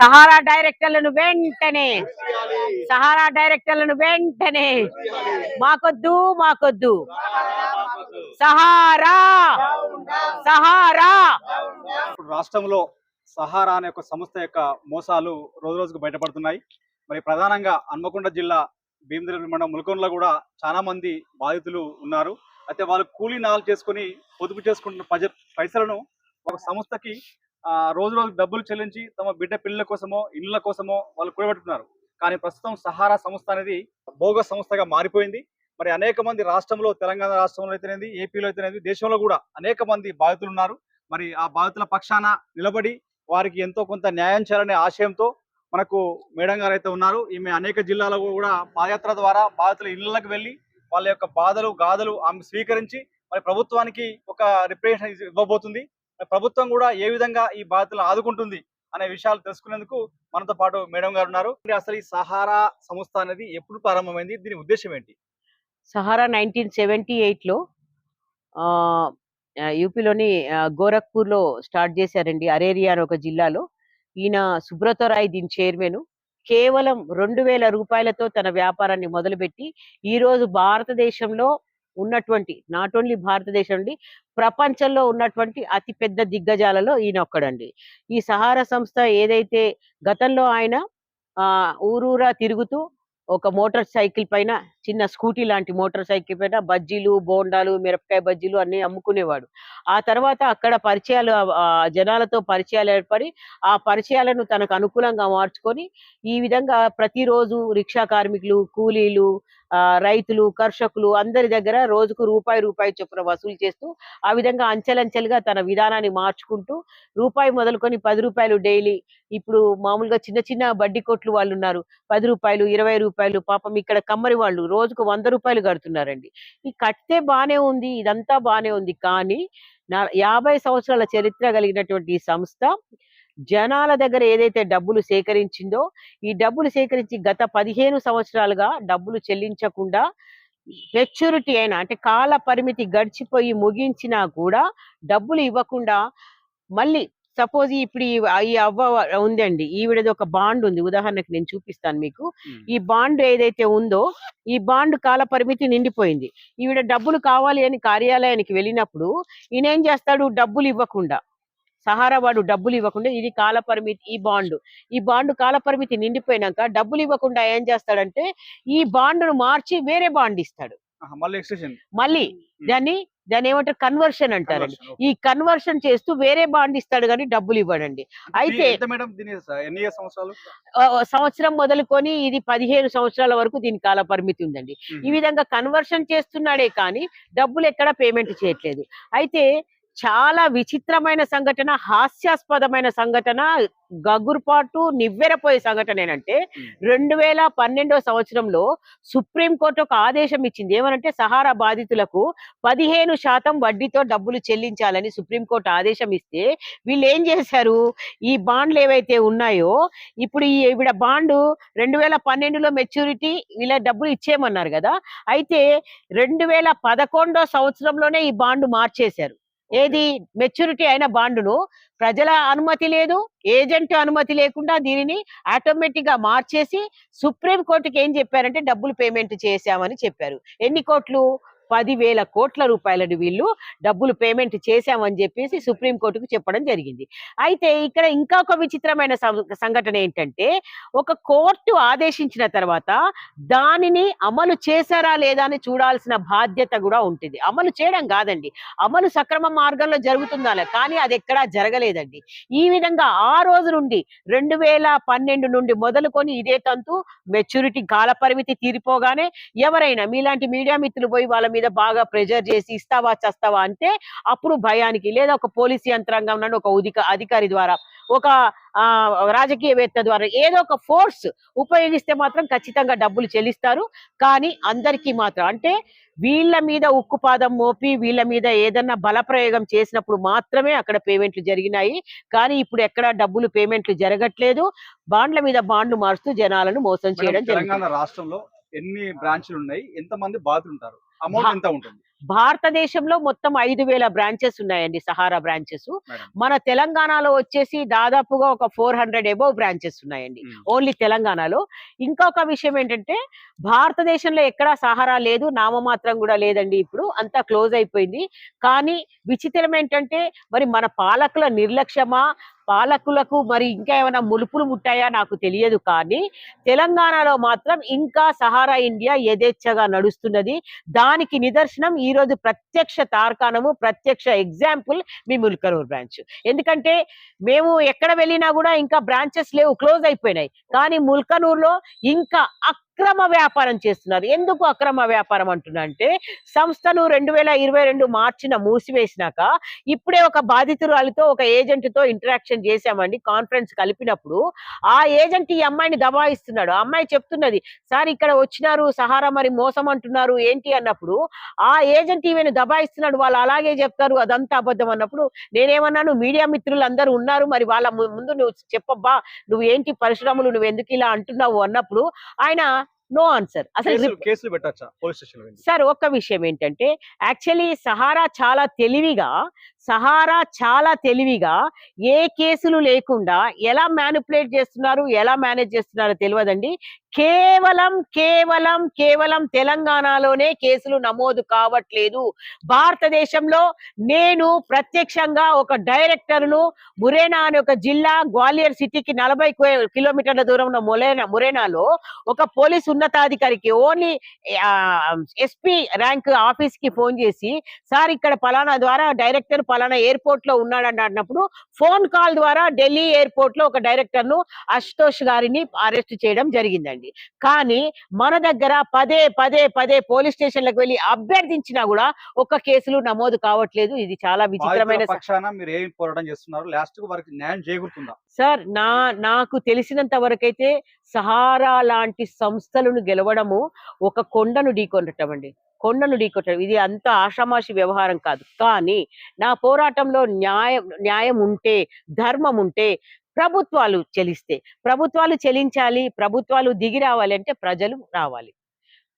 Sahara డైరెక్టర్లను వెంటనే Sahara డైరెక్టర్లను వెంటనే. మాకొద్దు మాకొద్దు. సహారా సహారా. ఇప్పుడు రాష్ట్రంలో సహారా అనే ఒక సంస్థ యొక్క మోసాలు రోజు రోజుకు బయటపడుతున్నాయి. మరి ప్రధానంగా హన్మకొండ జిల్లా భీమదేవి మండలం ములకొండలో కూడా చాలా మంది బాధితులు ఉన్నారు. అయితే వాళ్ళు కూలీ నాలు చేసుకొని పొదుపు చేసుకుంటున్న పైసలను ఒక సంస్థకి రోజు రోజు డబ్బులు చెల్లించి తమ బిడ్డ పిల్లల కోసమో ఇళ్ళ కోసమో వాళ్ళు కూడబెట్టుకున్నారు కానీ ప్రస్తుతం సహారా సంస్థ అనేది భోగ సంస్థగా మారిపోయింది. మరి అనేక మంది రాష్ట్రంలో తెలంగాణ రాష్ట్రంలో అయితేనేది ఏపీలో అయితేనేది దేశంలో కూడా అనేక మంది బాధితులు ఉన్నారు. మరి ఆ బాధితుల పక్షాన నిలబడి వారికి ఎంతో కొంత న్యాయం చేయాలనే ఆశయంతో మనకు మేడం గారు అయితే ఉన్నారు. ఈమె అనేక జిల్లాలో కూడా పాదయాత్ర ద్వారా బాధితుల ఇళ్ళకు వెళ్ళి వాళ్ళ యొక్క బాధలు గాథలు ఆమె స్వీకరించి మరి ప్రభుత్వానికి ఒక రిప్రజెంటేషన్ ఇవ్వబోతుంది. ప్రభుత్వం కూడా ఏ విధంగా ఈ బాధితులను ఆదుకుంటుంది అనే విషయాలు తెలుసుకునేందుకు మనతో పాటు మేడం గారు ఉన్నారు. అసలు ఈ సహారా సంస్థ అనేది ఎప్పుడు ప్రారంభమైంది? దీని ఉద్దేశం ఏంటి? సహారా నైన్టీన్ సెవెంటీ ఎయిట్లో యూపీలోని గోరఖ్పూర్లో స్టార్ట్ చేశారండి అరేరియా అని ఒక జిల్లాలో. ఈయన సుబ్రత రాయ్ దీని చైర్మన్. కేవలం రెండు వేల రూపాయలతో తన వ్యాపారాన్ని మొదలుపెట్టి ఈ రోజు భారతదేశంలో ఉన్నటువంటి నాట్ ఓన్లీ భారతదేశం అండి ప్రపంచంలో ఉన్నటువంటి అతి పెద్ద దిగ్గజాలలో ఈయన ఒక్కడండి ఈ సహారా సంస్థ ఏదైతే గతంలో ఆయన ఊరూరా తిరుగుతూ ఒక మోటార్ సైకిల్ పైన చిన్న స్కూటీ లాంటి మోటార్ సైకిల్ పైన బజ్జీలు బోండాలు మిరపకాయ బజ్జీలు అన్ని అమ్ముకునేవాడు. ఆ తర్వాత అక్కడ పరిచయాలు జనాలతో పరిచయాలు ఏర్పడి ఆ పరిచయాలను తనకు అనుకూలంగా మార్చుకొని ఈ విధంగా ప్రతిరోజు రిక్షా కార్మికులు కూలీలు రైతులు కర్షకులు అందరి దగ్గర రోజుకు రూపాయి రూపాయి చొప్పున వసూలు చేస్తూ ఆ విధంగా అంచెలంచెలుగా తన విధానాన్ని మార్చుకుంటూ రూపాయి మొదలుకొని పది రూపాయలు డైలీ. ఇప్పుడు మామూలుగా చిన్న చిన్న బడ్డీ కొట్లు వాళ్ళు ఉన్నారు. పది రూపాయలు ఇరవై రూపాయలు పాపం ఇక్కడ కమ్మరి వాళ్ళు రోజుకు వంద రూపాయలు కడుతున్నారండి. ఈ కట్టే బానే ఉంది ఇదంతా బానే ఉంది. కానీ నా యాభై సంవత్సరాల చరిత్ర కలిగినటువంటి ఈ సంస్థ జనాల దగ్గర ఏదైతే డబ్బులు సేకరించిందో ఈ డబ్బులు సేకరించి గత పదిహేను సంవత్సరాలుగా డబ్బులు చెల్లించకుండా మెచ్యూరిటీ అయినా అంటే కాల పరిమితి గడిచిపోయి ముగించినా కూడా డబ్బులు ఇవ్వకుండా మళ్ళీ సపోజ్ ఇప్పుడు ఈ అవ్వ ఉందండి ఈవిడది ఒక బాండ్ ఉంది ఉదాహరణకు నేను చూపిస్తాను మీకు. ఈ బాండ్ ఏదైతే ఉందో ఈ బాండ్ కాల పరిమితి నిండిపోయింది. ఈవిడ డబ్బులు కావాలి అని కార్యాలయానికి వెళ్ళినప్పుడు ఈయన ఏం చేస్తాడు? డబ్బులు ఇవ్వకుండా సహారా వాడు డబ్బులు ఇవ్వకుండా ఇది కాల పరిమితి ఈ బాండ్. ఈ బాండ్ కాల పరిమితి నిండిపోయినాక డబ్బులు ఇవ్వకుండా ఏం చేస్తాడంటే ఈ బాండ్ను మార్చి వేరే బాండ్ ఇస్తాడు. మళ్ళీ దాన్ని దాన్ని ఏమంటారు కన్వర్షన్ అంటారండి. ఈ కన్వర్షన్ చేస్తూ వేరే బాండ్ ఇస్తాడు కానీ డబ్బులు ఇవ్వడండి. అయితే దీని సంవత్సరం మొదలుకొని ఇది పదిహేను సంవత్సరాల వరకు దీని కాల పరిమితి ఉందండి. ఈ విధంగా కన్వర్షన్ చేస్తున్నాడే కానీ డబ్బులు ఎక్కడ పేమెంట్ చేయట్లేదు. అయితే చాలా విచిత్రమైన సంఘటన హాస్యాస్పదమైన సంఘటన గగురుపాటు నివ్వెరపోయే సంఘటన ఏంటంటే. రెండు వేల పన్నెండో సంవత్సరంలో సుప్రీంకోర్టు ఒక ఆదేశం ఇచ్చింది. ఏమనంటే సహారా బాధితులకు పదిహేను శాతం వడ్డీతో డబ్బులు చెల్లించాలని సుప్రీంకోర్టు ఆదేశం ఇస్తే వీళ్ళు ఏం చేశారు? ఈ బాండ్లు ఏవైతే ఉన్నాయో ఇప్పుడు ఈ ఈవిడ బాండు రెండు వేల పన్నెండులో మెచ్యూరిటీ వీళ్ళ డబ్బులు ఇచ్చేయమన్నారు కదా అయితే రెండు వేల పదకొండో సంవత్సరంలోనే ఈ బాండు మార్చేశారు. ఏది మెచ్యూరిటీ అయిన బాండును ప్రజల అనుమతి లేదు ఏజెంట్ అనుమతి లేకుండా దీనిని ఆటోమేటిక్గా మార్చేసి సుప్రీం కోర్టుకి ఏం చెప్పారంటే డబ్బులు పేమెంట్ చేశామని చెప్పారు. ఎన్ని కోట్లు? పదివేల కోట్ల రూపాయలను వీళ్ళు డబ్బులు పేమెంట్ చేశామని చెప్పేసి సుప్రీంకోర్టుకు చెప్పడం జరిగింది. అయితే ఇక్కడ ఇంకా ఒక విచిత్రమైన సం- సంఘటన ఏంటంటే ఒక కోర్టు ఆదేశించిన తర్వాత దానిని అమలు చేశారా లేదా అని చూడాల్సిన బాధ్యత కూడా ఉంటుంది. అమలు చేయడం కాదండి. అమలు సక్రమ మార్గంలో జరుగుతుందా కానీ అది ఎక్కడా జరగలేదండి. ఈ విధంగా ఆ రోజు నుండి రెండు వేల పన్నెండు నుండి మొదలుకొని ఇదే తంతు మెచ్యూరిటీ కాల పరిమితి తీరిపోగానే ఎవరైనా మీలాంటి మీడియా మిత్రులు పోయి వాళ్ళ మీద బాగా ప్రెజర్ చేసి ఇస్తావా చస్తావా అంటే అప్పుడు భయానికి లేదా ఒక పోలీస్ యంత్రాంగం నుండి ఒక ఉదిక అధికారి ద్వారా ఒక రాజకీయవేత్త ద్వారా ఏదో ఒక ఫోర్స్ ఉపయోగిస్తే మాత్రం ఖచ్చితంగా డబ్బులు చెల్లిస్తారు. కానీ అందరికీ మాత్రం అంటే వీళ్ళ మీద ఉక్కుపాదం మోపి వీళ్ళ మీద ఏదన్నా బలప్రయోగం చేసినప్పుడు మాత్రమే అక్కడ పేమెంట్లు జరిగినాయి. కానీ ఇప్పుడు ఎక్కడ డబ్బులు పేమెంట్లు జరగట్లేదు. బాండ్ల మీద బాండ్లు మారుస్తూ జనాలను మోసం చేయడం తెలంగాణ రాష్ట్రంలో ఎన్ని బ్రాంచ్లు ఉన్నాయి? ఎంత మంది బాధితులు ఉంటారు? అమౌంట్ ఎంత ఉంటుంది? భారతదేశంలో మొత్తం ఐదు వేల బ్రాంచెస్ ఉన్నాయండి సహారా బ్రాంచెస్ మన తెలంగాణలో వచ్చేసి దాదాపుగా ఒక ఫోర్ హండ్రెడ్ ఎబోవ్ బ్రాంచెస్ ఉన్నాయండి. ఓన్లీ తెలంగాణలో. ఇంకొక విషయం ఏంటంటే భారతదేశంలో ఎక్కడా సహారా లేదు నామమాత్రం కూడా లేదండి ఇప్పుడు అంతా క్లోజ్ అయిపోయింది. కానీ విచిత్రం ఏంటంటే మరి మన పాలకుల నిర్లక్ష్యమా పాలకులకు మరి ఇంకా ఏమైనా ములుపులు ముట్టాయా నాకు తెలియదు కానీ తెలంగాణలో మాత్రం ఇంకా సహారా ఇండియా యథేచ్ఛగా నడుస్తున్నది. దానికి నిదర్శనం ఈ రోజు ప్రత్యక్ష తార్కాణము ప్రత్యక్ష ఎగ్జాంపుల్ మీ ముల్కరూర్ బ్రాంచ్. ఎందుకంటే మేము ఎక్కడ వెళ్ళినా కూడా ఇంకా బ్రాంచెస్ లేవు క్లోజ్ అయిపోయినాయి. కానీ ముల్కనూరులో ఇంకా అక్రమ వ్యాపారం చేస్తున్నారు. ఎందుకు అక్రమ వ్యాపారం అంటున్నంటే సంస్థను రెండు వేల ఇరవై రెండు మార్చిన మూసివేసినాక ఇప్పుడే ఒక బాధితురాలితో ఒక ఏజెంట్తో ఇంటరాక్షన్ చేశామండి. కాన్ఫరెన్స్ కలిపినప్పుడు ఆ ఏజెంట్ ఈ అమ్మాయిని దబాయిస్తున్నాడు. ఆ అమ్మాయి చెప్తున్నది సార్ ఇక్కడ వచ్చినారు సహారా మరి మోసం అంటున్నారు ఏంటి? అన్నప్పుడు ఆ ఏజెంట్ ఈమెను దబాయిస్తున్నాడు. వాళ్ళు అలాగే చెప్తారు అదంతా అబద్ధం అన్నప్పుడు నేనేమన్నాను మీడియా మిత్రులు అందరూ ఉన్నారు మరి వాళ్ళ ముందు నువ్వు చెప్పబ్బా నువ్వు ఏంటి పరిశ్రమలు నువ్వు ఎందుకు ఇలా అంటున్నావు? అన్నప్పుడు ఆయన నో ఆన్సర్. అసలు కేసులు రిప్- కేసులు పెట్టచ్చా? పోలీస్ స్టేషన్ సార్ ఒక్క విషయం ఏంటంటే యాక్చువల్లీ సహారా చాలా తెలివిగా సహారా చాలా తెలివిగా ఏ కేసులు లేకుండా ఎలా మ్యానిపులేట్ చేస్తున్నారు ఎలా మేనేజ్ చేస్తున్నారో తెలియదండి. కేవలం కేవలం కేవలం తెలంగాణలోనే కేసులు నమోదు కావట్లేదు. భారతదేశంలో నేను ప్రత్యక్షంగా ఒక డైరెక్టర్ను మురేనా అనే ఒక జిల్లా గ్వాలియర్ సిటీకి నలభై కిలోమీటర్ల దూరంలో మురేనా మురేనాలో ఒక పోలీస్ ఉన్నతాధికారికి ఓన్లీ ఎస్పీ ర్యాంక్ ఆఫీస్కి ఫోన్ చేసి సార్ ఇక్కడ పలానా ద్వారా డైరెక్టర్ పలానా ఎయిర్పోర్ట్లో ఉన్నాడని అన్నప్పుడు ఫోన్ కాల్ ద్వారా ఢిల్లీ ఎయిర్పోర్ట్లో ఒక డైరెక్టర్ను అశుతోష్ గారిని అరెస్ట్ చేయడం జరిగిందండి. కానీ మన దగ్గర పదే పదే పదే పోలీస్ స్టేషన్లకు వెళ్ళి అభ్యర్థించినా కూడా ఒక్క కేసులు నమోదు కావట్లేదు. ఇది చాలా విచిత్రమైన పోరాటం చేస్తున్నారు? లాస్ట్ వారికి న్యాయం చేకూరుతుందా? సార్ నా నాకు తెలిసినంత వరకైతే సహారా లాంటి సంస్థలను గెలవడము ఒక కొండను ఢీకొనటం అండి కొండను ఢీకొట్టడం. ఇది అంత ఆషామాషి వ్యవహారం కాదు. కానీ నా పోరాటంలో న్యాయం న్యాయం ఉంటే ధర్మం ఉంటే ప్రభుత్వాలు చెలిస్తే ప్రభుత్వాలు చెలించాలి ప్రభుత్వాలు దిగి రావాలి అంటే ప్రజలు రావాలి.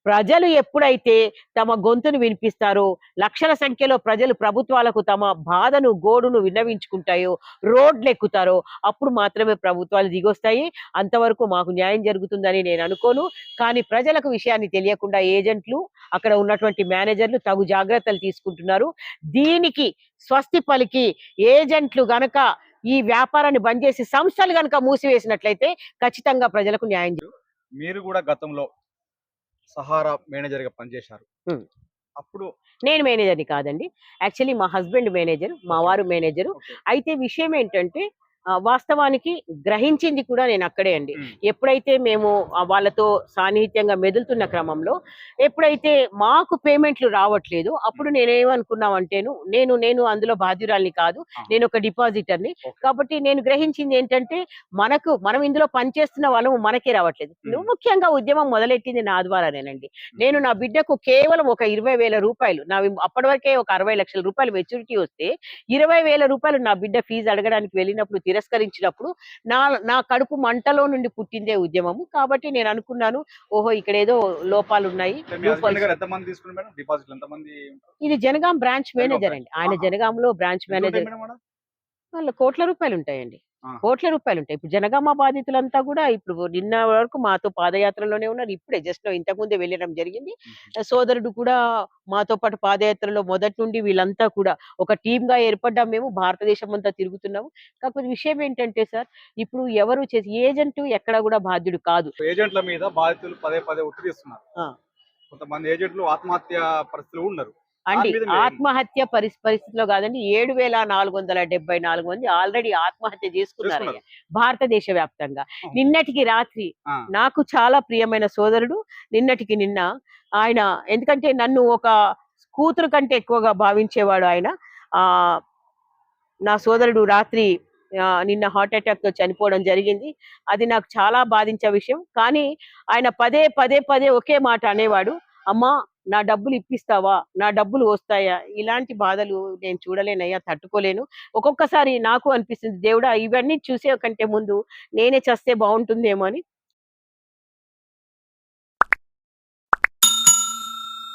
ప్రజలు ఎప్పుడైతే తమ గొంతును వినిపిస్తారో లక్షల సంఖ్యలో ప్రజలు ప్రభుత్వాలకు తమ బాధను గోడును విన్నవించుకుంటాయో రోడ్లు ఎక్కుతారో అప్పుడు మాత్రమే ప్రభుత్వాలు దిగొస్తాయి. అంతవరకు మాకు న్యాయం జరుగుతుందని నేను అనుకోను. కానీ ప్రజలకు విషయాన్ని తెలియకుండా ఏజెంట్లు అక్కడ ఉన్నటువంటి మేనేజర్లు తగు జాగ్రత్తలు తీసుకుంటున్నారు. దీనికి స్వస్తి పలికి ఏజెంట్లు గనక ఈ వ్యాపారాన్ని బంద్ చేసి సంస్థలు గనక మూసివేసినట్లయితే ఖచ్చితంగా ప్రజలకు న్యాయం మీరు కూడా గతంలో సహారా మేనేజర్గా పనిచేశారు. అప్పుడు నేను మేనేజర్ని కాదండి యాక్చువల్లీ మా హస్బెండ్ మేనేజర్ మా వారు మేనేజరు. అయితే విషయం ఏంటంటే వాస్తవానికి గ్రహించింది కూడా నేను అక్కడే అండి. ఎప్పుడైతే మేము వాళ్ళతో సాన్నిహిత్యంగా మెదులుతున్న క్రమంలో ఎప్పుడైతే మాకు పేమెంట్లు రావట్లేదు అప్పుడు నేనేమనుకున్నామంటేను నేను నేను అందులో బాధ్యురాల్ని కాదు. నేను ఒక డిపాజిటర్ని. కాబట్టి నేను గ్రహించింది ఏంటంటే మనకు మనం ఇందులో పనిచేస్తున్న వాళ్ళము మనకే రావట్లేదు. ముఖ్యంగా ఉద్యమం మొదలెట్టింది నా ద్వారానేనండి నేను నా బిడ్డకు కేవలం ఒక ఇరవై వేల రూపాయలు నా అప్పటి వరకే ఒక అరవై లక్షల రూపాయలు మెచ్యూరిటీ వస్తే ఇరవై వేల రూపాయలు నా బిడ్డ ఫీజు అడగడానికి వెళ్ళినప్పుడు తిరస్కరించినప్పుడు నా నా కడుపు మంటలో నుండి పుట్టిందే ఉద్యమము కాబట్టి నేను అనుకున్నాను ఓహో ఇక్కడ ఏదో లోపాలు ఉన్నాయి ఇది జనగాం బ్రాంచ్ మేనేజర్. అండి ఆయన. జనగాంలో బ్రాంచ్ మేనేజర్? వాళ్ళ కోట్ల రూపాయలు ఉంటాయండి. కోట్ల రూపాయలు ఉంటాయి ఇప్పుడు జనగామ బాధితులంతా కూడా ఇప్పుడు నిన్న వరకు మాతో పాదయాత్రలోనే ఉన్నారు. ఇప్పుడే జస్ట్ ఇంతకు ముందే వెళ్ళడం జరిగింది. సోదరుడు కూడా మాతో పాటు పాదయాత్రలో మొదటి నుండి వీళ్ళంతా కూడా ఒక టీమ్గా ఏర్పడ్డాం మేము. భారతదేశం అంతా తిరుగుతున్నాము. కాకపోతే విషయం ఏంటంటే సార్ ఇప్పుడు ఎవరు చేసి ఏజెంట్ ఎక్కడ కూడా బాధ్యుడు కాదు. ఏజెంట్ల మీద బాధితులు పదే పదే ఒత్తిడి చేస్తున్నారు ఆ. కొంతమంది ఏజెంట్లు ఆత్మహత్య పరిస్థితులు ఉన్నారు. అండి ఆత్మహత్య పరిస్ పరిస్థితిలో కాదండి ఏడు వేల నాలుగు వందల డెబ్బై నాలుగు మంది ఆల్రెడీ ఆత్మహత్య చేసుకున్నారు. భారతదేశ వ్యాప్తంగా. నిన్నటికి రాత్రి. నాకు చాలా ప్రియమైన సోదరుడు నిన్నటికి నిన్న ఆయన ఎందుకంటే నన్ను ఒక కూతురు కంటే ఎక్కువగా భావించేవాడు ఆయన. ఆ నా సోదరుడు రాత్రి నిన్న హార్ట్ అటాక్తో చనిపోవడం జరిగింది. అది నాకు చాలా బాధించే విషయం. కానీ ఆయన పదే పదే పదే ఒకే మాట అనేవాడు. అమ్మా నా డబ్బులు ఇప్పిస్తావా? నా డబ్బులు వస్తాయా? ఇలాంటి బాధలు నేను చూడలేనయ్యా తట్టుకోలేను. ఒక్కొక్కసారి నాకు అనిపిస్తుంది దేవుడా ఇవన్నీ చూసే కంటే ముందు నేనే చేస్తే బాగుంటుందేమో అని